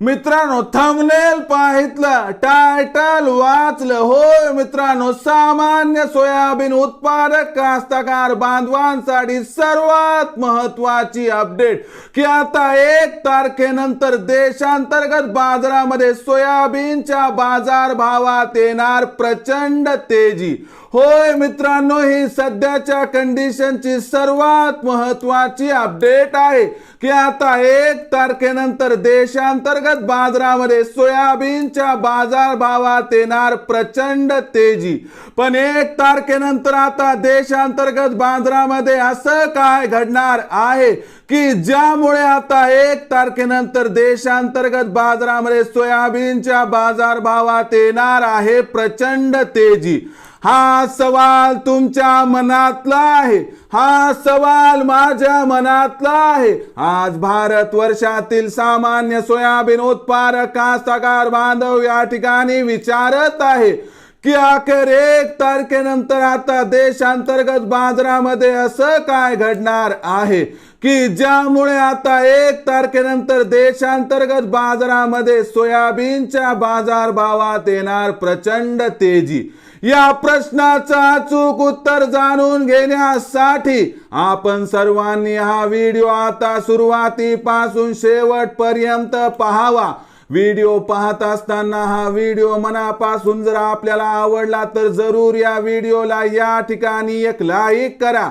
मित्रांनो thumbnail पाहितलं title वाचलं. होय मित्रांनो सामान्य सोयाबीन उत्पादक कास्तकार बांधवांसाठी सर्वात महत्वाची अपडेट की आता एक तारखेनंतर देशांतर्गत बाजारामध्ये सोयाबीनच्या बाजार भावात येणार प्रचंड तेजी. होय मित्रांनो ही सध्याच्या कंडिशनची सर्वात महत्वाची अपडेट आहे. की आता एक तारखेनंतर देशांतर्गत बाजारामध्ये सोयाबीनच्या बाजार भावात येणार प्रचंड तेजी. पण एक तारखेनंतर आता देशांतर्गत बाजारामध्ये असं काय घडणार आहे? की ज्यामुळे आता एक तारखेनंतर देशांतर्गत बाजारामध्ये सोयाबीनच्या बाजार भावात येणार आहे प्रचंड तेजी. हा सवाल तुमच्या मनातला आहे. हा सवाल माझ्या मनातला आहे. आज भारत वर्षातील सामान्य सोयाबीन उत्पादक कास्तकार बांधव या ठिकाणी विचारत आहे की अखेर एक तारखेनंतर आता देशांतर्गत बाजारामध्ये असं काय घडणार आहे? की ज्यामुळे आता एक तारखेनंतर देशांतर्गत बाजारामध्ये सोयाबीनच्या बाजार भावात येणार प्रचंड तेजी. या प्रश्नाचं अचूक उत्तर जाणून घेण्यासाठी आपण सर्वांनी हा व्हिडिओ आता सुरुवातीपासून शेवटपर्यंत पाहावा. व्हिडिओ पाहत असताना हा व्हिडिओ मनापासून जर आपल्याला आवडला तर जरूर या व्हिडिओला या ठिकाणी एक लाईक करा.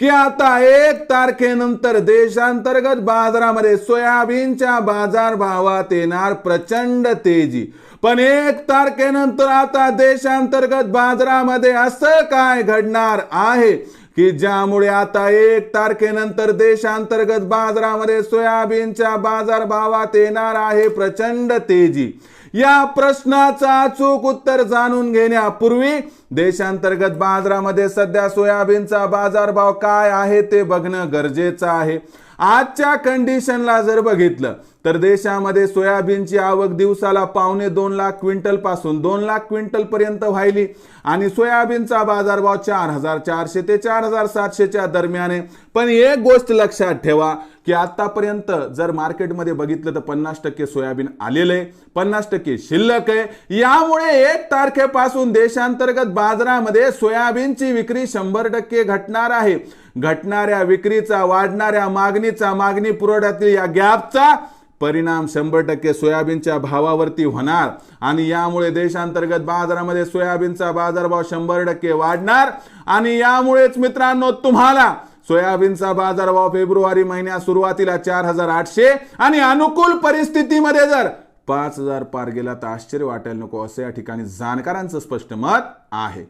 की आता एक तारखेनंतर देशांतर्गत बाजारामध्ये सोयाबीनच्या बाजार भावात येणार प्रचंड तेजी. पण एक तारखेनंतर आता देशांतर्गत बाजारामध्ये असं काय घडणार आहे? की ज्यामुळे आता एक तारखेनंतर देशांतर्गत बाजारामध्ये सोयाबीनच्या बाजार भावात येणार आहे प्रचंड तेजी. या प्रश्नाचा अचूक उत्तर जाणून घेण्यापूर्वी देशांतर्गत बाजारामध्ये सध्या सोयाबीनचा बाजारभाव काय आहे ते बघणं गरजेचं आहे. आजच्या कंडिशनला जर बघितलं तर देशामध्ये सोयाबीनची आवक दिवसाला पावणे दोन लाख क्विंटलपासून दोन लाख क्विंटल पर्यंत व्हायली. आणि सोयाबीनचा बाजारभाव चार हजार चारशे ते चार हजार सातशेच्या दरम्यान. आहे पण एक गोष्ट लक्षात ठेवा की आतापर्यंत जर मार्केटमध्ये बघितलं तर पन्नास टक्के सोयाबीन आलेलं आहे पन्नास टक्के शिल्लक आहे. यामुळे एक तारखेपासून देशांतर्गत बाजारामध्ये सोयाबीनची विक्री शंभर टक्के घटणार आहे. घटणाऱ्या विक्रीचा वाढणाऱ्या मागणीचा मागणी पुरवठ्यातील या गॅपचा परिणाम शंभर टक्के सोयाबीनच्या भावावरती होणार आणि यामुळे देशांतर्गत बाजारामध्ये सोयाबीनचा बाजारभाव शंभर टक्के वाढणार. आणि यामुळेच मित्रांनो तुम्हाला सोयाबीनचा बाजारभाव फेब्रुवारी महिन्यात सुरुवातीला चार हजार आठशे आणि अनुकूल परिस्थितीमध्ये जर पाच हजार पार गेला तर आश्चर्य वाटायला नको. असं या ठिकाणी जाणकारांचं स्पष्ट मत आहे.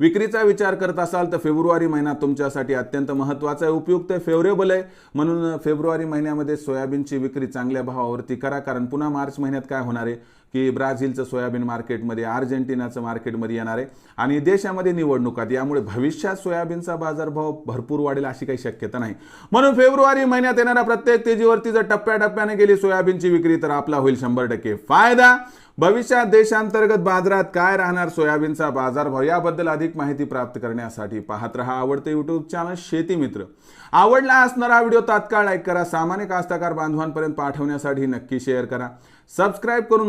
विक्रीचा विचार करत असाल तर फेब्रुवारी महिना तुमच्यासाठी अत्यंत महत्त्वाचा आहे. उपयुक्त आहे फेवरेबल आहे. म्हणून फेब्रुवारी महिन्यामध्ये सोयाबीनची विक्री चांगल्या भावावरती करा कारण पुन्हा मार्च महिन्यात काय होणार आहे? की ब्राझीलचं सोयाबीन मार्केटमध्ये अर्जेंटिनाचं मार्केटमध्ये येणार आहे. आणि देशामध्ये निवडणुकात यामुळे भविष्यात सोयाबीनचा बाजारभाव भरपूर वाढेल अशी काही शक्यता नाही. म्हणून फेब्रुवारी महिन्यात येणाऱ्या प्रत्येक तेजीवरती जर टप्प्याटप्प्याने गेली सोयाबीनची विक्री तर आपला होईल शंभर टक्के फायदा. भविष्यात देशांतर्गत बाजारात काय राहणार सोयाबीनचा बाजारभाव याबद्दल अधिक माहिती प्राप्त करण्यासाठी पाहत रहा आवडते युट्यूब चॅनल शेती मित्र. आवडला असणारा व्हिडिओ तात्काळ लाईक करा. सामान्य कास्तकार बांधवांपर्यंत पाठवण्यासाठी नक्की शेअर करा. सबस्क्राईब करून